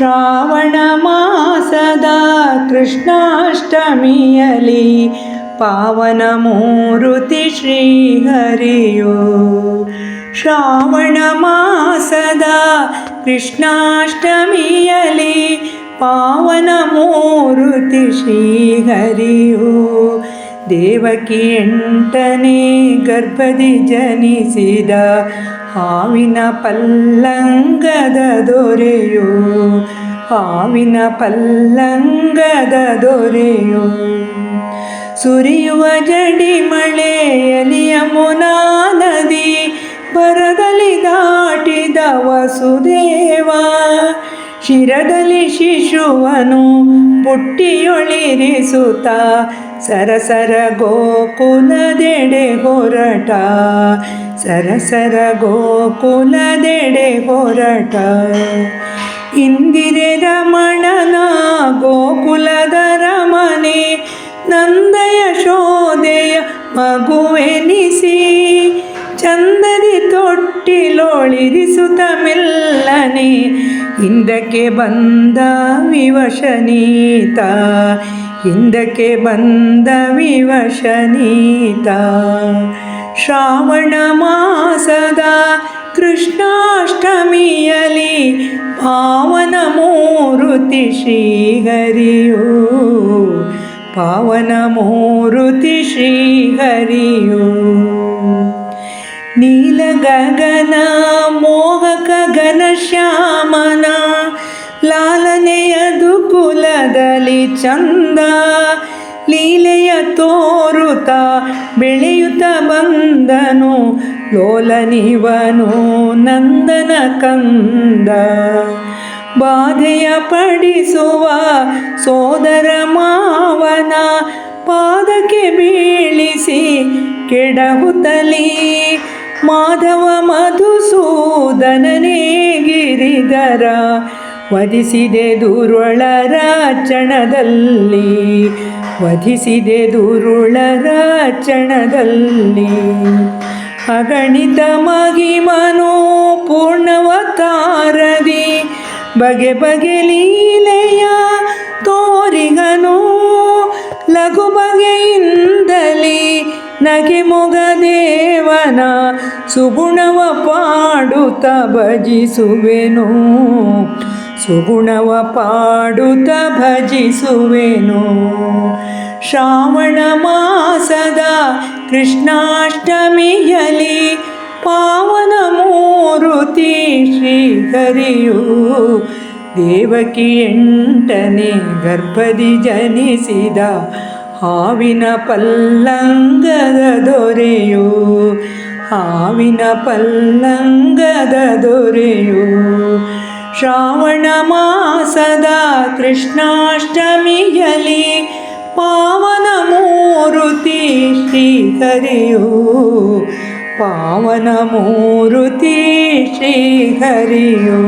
ಶ್ರಾವಣ ಮಾಸದ ಕೃಷ್ಣಾಷ್ಟಮಿಯಲಿ ಪಾವನ ಮೂರುತಿ ಶ್ರೀಹರಿಯೋ. ಶ್ರಾವಣ ಮಾಸದ ಕೃಷ್ಣಾಷ್ಟಮಿಯಲಿ ಪಾವನ ಮೂರುತಿ ಶ್ರೀಹರಿಯೋ. ದೇವಕಿ ಎಂಟನೇ ಗರ್ಭದಿ ಜನಿಸಿದ ಹಾವಿನ ಪಲ್ಲಂಗದ ದೊರೆಯೋ ಹಾವಿನ ಪಲ್ಲಂಗದ ದೊರೆಯೋ. ಸುರಿಯುವ ಜಡಿ ಮಳೆಯಲಿ ಯಮುನಾ ನದಿ ಬರದಲ್ಲಿ ದಾಟಿದ ವಸುದೇವ ಶಿರದಲ್ಲಿ ಶಿಶುವನು ಪುಟ್ಟಿಯೊಳಿರಿಸುತ್ತ. ಸರಸರ ಗೋಕುಲದೆಡೆ ಹೊರಟ. ಸರಸರ ಗೋಕುಲದೆಡೆ ಹೊರಟ. ಇಂದಿರೆ ರಮಣನ ಗೋಕುಲದ ರಮನೆ ನಂದಯ ಶೋದೆಯ ಮಗುವೆನಿಸಿ. ಚಂದದಿ ತೊಟ್ಟಿಲೊಳಿರಿಸುತ್ತ ಮೆಲ್ಲನೆ ಹಿಂದಕ್ಕೆ ಬಂದ ವಿವಶನೀತ? ಹಿಂದಕ್ಕೆ ಬಂದ ವಿವಶನೀತ? ಶ್ರಾವಣ ಮಾಸದ ಕೃಷ್ಣಾಷ್ಟಮಿಯಲಿ ಪಾವನ ಮೂರುತಿ ಶ್ರೀಹರಿಯು, ಪಾವನ ಮೂರುತಿ ಶ್ರೀಹರಿಯು. ನೀಲ ಗಗನ, ಮೋಹಕ ಘನಶ್ಯಾಮನ ಲಾಲನೆಯದು ಕುಲದಲ್ಲಿ ಚಂದ, ಲೀಲೆಯ ತೋರುತ ಬೆಳೆಯುತ್ತ ಬಂದನು, ಲೋಲನಿವನು ನಂದನ ಕಂದ. ಬಾಧೆಯ ಪಡಿಸುವ ಸೋದರ ಮಾವನ ಪಾದಕ್ಕೆ ಬೀಳಿಸಿ ಕೆಡಹುತ್ತಲಿ ಮಾಧವ ಮಧುಸೂದನನೇ ಗಿರಿಧರ ವಧಿಸಿದೆ ದುರುಳರ ಚಣದಲ್ಲಿ, ವಧಿಸಿದೆ ದುರುಳರ ಚಣದಲ್ಲಿ. ಅಗಣಿತ ಮಗಿಮನು ಪೂರ್ಣವತಾರದಿ, ಬಗೆ ಬಗೆ ಲೀಲೆಯ ನಗೆ ಮೊಗ ದೇವನ ಸುಗುಣವ ಪಾಡುತ್ತ ಭಜಿಸುವೆನು. ಸುಗುಣವ ಪಾಡುತ್ತ ಭಜಿಸುವೆನು. ಶ್ರಾವಣ ಮಾಸದ ಕೃಷ್ಣಾಷ್ಟಮಿಯಲಿ ಪಾವನ ಮೂರುತಿ ಶ್ರೀಹರಿಯು ದೇವಕಿ ಎಂಟನೇ ಗರ್ಭದಿ ಜನಿಸಿದ ಹಾವಿನ ಪಲ್ಲಂಗದ ದೊರೆಯೋ ಹಾವಿನ ಪಲ್ಲಂಗದ ದೊರೆಯೋ ಶ್ರಾವಣ ಮಾಸದ ಕೃಷ್ಣಾಷ್ಟಮಿಯಲಿ ಪಾವನ ಮೂರುತಿ ಶ್ರೀಹರಿಯೋ ಪಾವನ ಮೂರುತಿ ಶ್ರೀಹರಿಯೋ